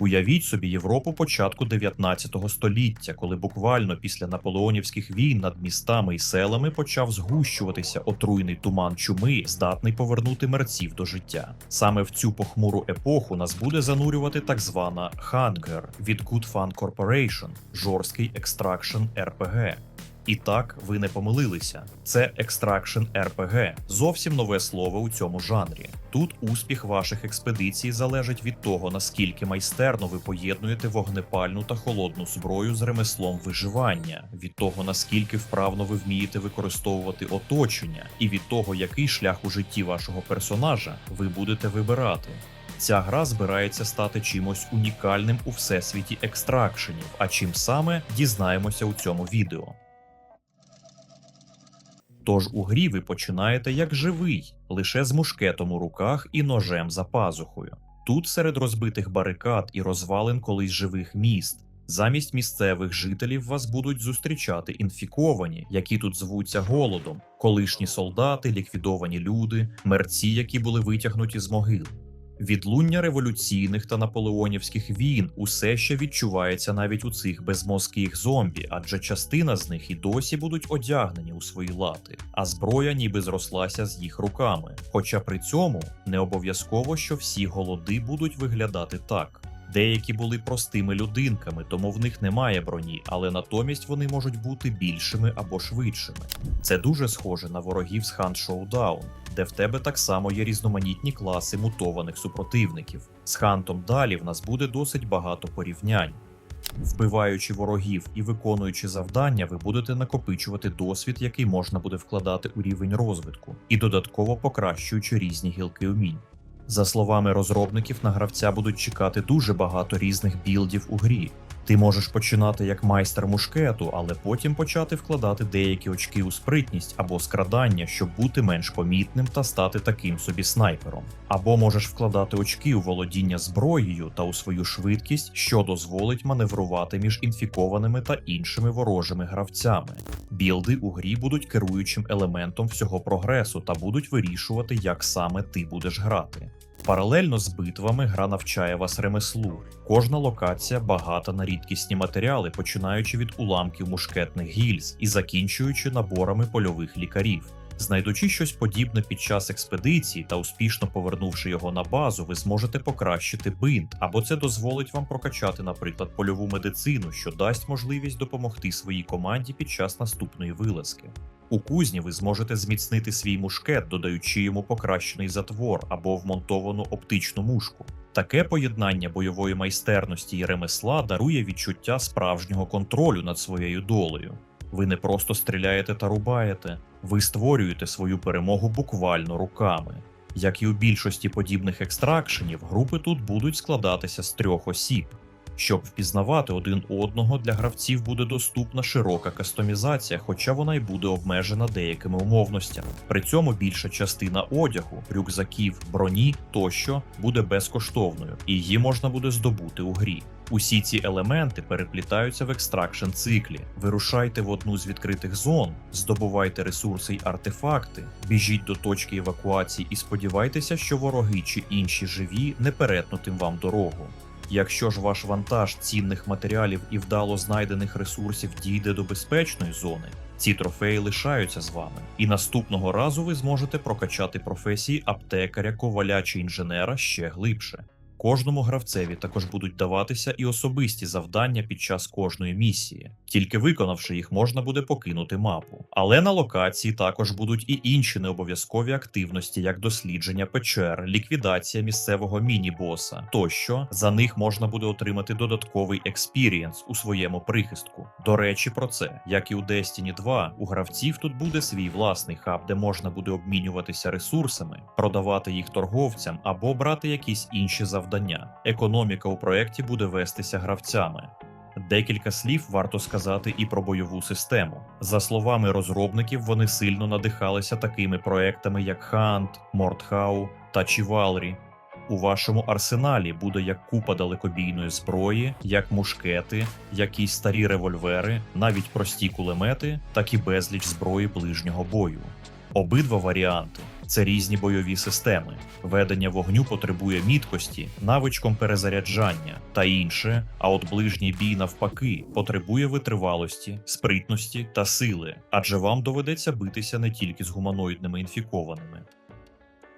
Уявіть собі Європу початку 19 століття, коли буквально після наполеонівських війн над містами і селами почав згущуватися отруйний туман чуми, здатний повернути мерців до життя. Саме в цю похмуру епоху нас буде занурювати так звана хангер від Good Fun Corporation – жорсткий екстракшн RPG. І так, ви не помилилися. Це Extraction RPG – зовсім нове слово у цьому жанрі. Тут успіх ваших експедицій залежить від того, наскільки майстерно ви поєднуєте вогнепальну та холодну зброю з ремеслом виживання, від того, наскільки вправно ви вмієте використовувати оточення, і від того, який шлях у житті вашого персонажа ви будете вибирати. Ця гра збирається стати чимось унікальним у всесвіті екстракшенів, а чим саме дізнаємося у цьому відео. Тож у грі ви починаєте як живий, лише з мушкетом у руках і ножем за пазухою. Тут серед розбитих барикад і розвалин колись живих міст. Замість місцевих жителів вас будуть зустрічати інфіковані, які тут звуться голодом, колишні солдати, ліквідовані люди, мерці, які були витягнуті з могил. Відлуння революційних та наполеонівських війн усе ще відчувається навіть у цих безмозких зомбі, адже частина з них і досі будуть одягнені у свої лати, а зброя ніби зрослася з їх руками. Хоча при цьому не обов'язково, що всі голоди будуть виглядати так. Деякі були простими людинками, тому в них немає броні, але натомість вони можуть бути більшими або швидшими. Це дуже схоже на ворогів з Hunt Showdown, де в тебе так само є різноманітні класи мутованих супротивників. З хантом далі в нас буде досить багато порівнянь. Вбиваючи ворогів і виконуючи завдання, ви будете накопичувати досвід, який можна буде вкладати у рівень розвитку, і додатково покращуючи різні гілки умінь. За словами розробників, на гравця будуть чекати дуже багато різних білдів у грі. Ти можеш починати як майстер мушкету, але потім почати вкладати деякі очки у спритність або скрадання, щоб бути менш помітним та стати таким собі снайпером. Або можеш вкладати очки у володіння зброєю та у свою швидкість, що дозволить маневрувати між інфікованими та іншими ворожими гравцями. Білди у грі будуть керуючим елементом всього прогресу та будуть вирішувати, як саме ти будеш грати. Паралельно з битвами гра навчає вас ремеслу. Кожна локація багата на рідкісні матеріали, починаючи від уламків мушкетних гільз і закінчуючи наборами польових лікарів. Знайдучи щось подібне під час експедиції та успішно повернувши його на базу, ви зможете покращити бинт, або це дозволить вам прокачати, наприклад, польову медицину, що дасть можливість допомогти своїй команді під час наступної вилазки. У кузні ви зможете зміцнити свій мушкет, додаючи йому покращений затвор або вмонтовану оптичну мушку. Таке поєднання бойової майстерності і ремесла дарує відчуття справжнього контролю над своєю долею. Ви не просто стріляєте та рубаєте, ви створюєте свою перемогу буквально руками. Як і у більшості подібних екстракшенів, групи тут будуть складатися з трьох осіб. Щоб впізнавати один одного, для гравців буде доступна широка кастомізація, хоча вона й буде обмежена деякими умовностями. При цьому більша частина одягу, рюкзаків, броні тощо буде безкоштовною, і її можна буде здобути у грі. Усі ці елементи переплітаються в екстракшн циклі. Вирушайте в одну з відкритих зон, здобувайте ресурси й артефакти, біжіть до точки евакуації і сподівайтеся, що вороги чи інші живі не перетнутим вам дорогу. Якщо ж ваш вантаж цінних матеріалів і вдало знайдених ресурсів дійде до безпечної зони, ці трофеї лишаються з вами, і наступного разу ви зможете прокачати професії аптекаря, коваля чи інженера ще глибше. Кожному гравцеві також будуть даватися і особисті завдання під час кожної місії. Тільки виконавши їх, можна буде покинути мапу. Але на локації також будуть і інші необов'язкові активності, як дослідження печер, ліквідація місцевого міні-боса тощо за них можна буде отримати додатковий експірієнс у своєму прихистку. До речі, про це, як і у Destiny 2, у гравців тут буде свій власний хаб, де можна буде обмінюватися ресурсами, продавати їх торговцям або брати якісь інші завдання. Економіка у проєкті буде вестися гравцями. Декілька слів варто сказати і про бойову систему. За словами розробників, вони сильно надихалися такими проектами, як Hunt, Мортхау та Chivalry. У вашому арсеналі буде як купа далекобійної зброї, як мушкети, якісь старі револьвери, навіть прості кулемети, так і безліч зброї ближнього бою. Обидва варіанти це різні бойові системи. Ведення вогню потребує міткості, навичком перезаряджання та інше, а от ближній бій навпаки потребує витривалості, спритності та сили, адже вам доведеться битися не тільки з гуманоїдними інфікованими.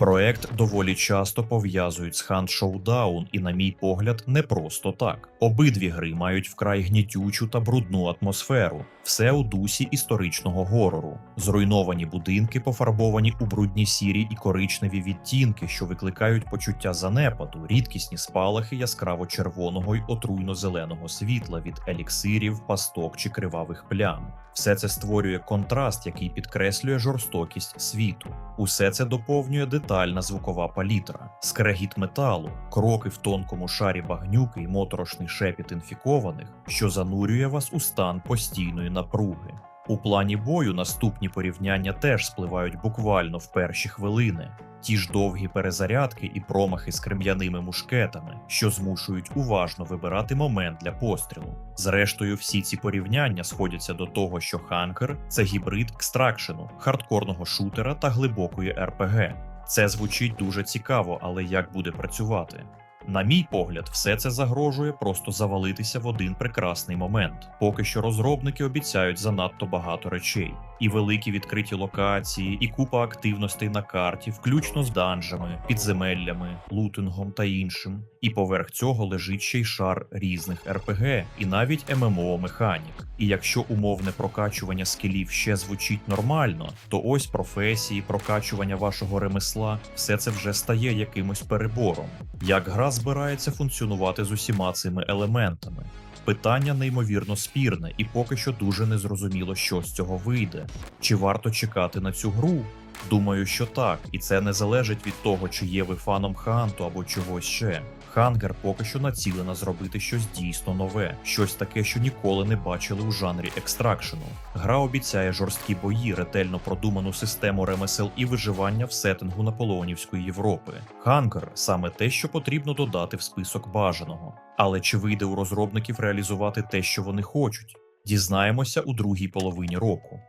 Проект доволі часто пов'язують з Hunt Showdown і, на мій погляд, не просто так. Обидві гри мають вкрай гнітючу та брудну атмосферу, все у дусі історичного горору. Зруйновані будинки пофарбовані у брудні сірі і коричневі відтінки, що викликають почуття занепаду, рідкісні спалахи яскраво червоного й отруйно-зеленого світла від еліксирів, пасток чи кривавих плям. Все це створює контраст, який підкреслює жорстокість світу. Усе це доповнює детальна звукова палітра, скрегіт металу, кроки в тонкому шарі багнюки й моторошний шепіт інфікованих, що занурює вас у стан постійної напруги. У плані бою наступні порівняння теж спливають буквально в перші хвилини. Ті ж довгі перезарядки і промахи з крем'яними мушкетами, що змушують уважно вибирати момент для пострілу. Зрештою, всі ці порівняння сходяться до того, що Ханкер це гібрид екстракшену, хардкорного шутера та глибокої РПГ. Це звучить дуже цікаво, але як буде працювати? На мій погляд, все це загрожує просто завалитися в один прекрасний момент. Поки що розробники обіцяють занадто багато речей. І великі відкриті локації, і купа активностей на карті, включно з данжами, підземеллями, лутингом та іншим. І поверх цього лежить ще й шар різних РПГ і навіть ММО механік. І якщо умовне прокачування скілів ще звучить нормально, то ось професії, прокачування вашого ремесла, все це вже стає якимось перебором. Як гра збирається функціонувати з усіма цими елементами? Питання неймовірно спірне, і поки що дуже незрозуміло, що з цього вийде. Чи варто чекати на цю гру? Думаю, що так, і це не залежить від того, чи є ви фаном Ханту або чогось ще. Хангер поки що націлена зробити щось дійсно нове, щось таке, що ніколи не бачили у жанрі екстракшену. Гра обіцяє жорсткі бої, ретельно продуману систему ремесел і виживання в сеттингу наполеонівської Європи. Хангер саме те, що потрібно додати в список бажаного. Але чи вийде у розробників реалізувати те, що вони хочуть? Дізнаємося у другій половині року.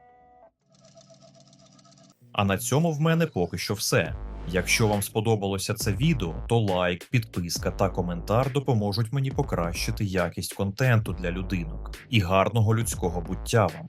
А на цьому в мене поки що все. Якщо вам сподобалося це відео, то лайк, підписка та коментар допоможуть мені покращити якість контенту для людинок і гарного людського буття вам.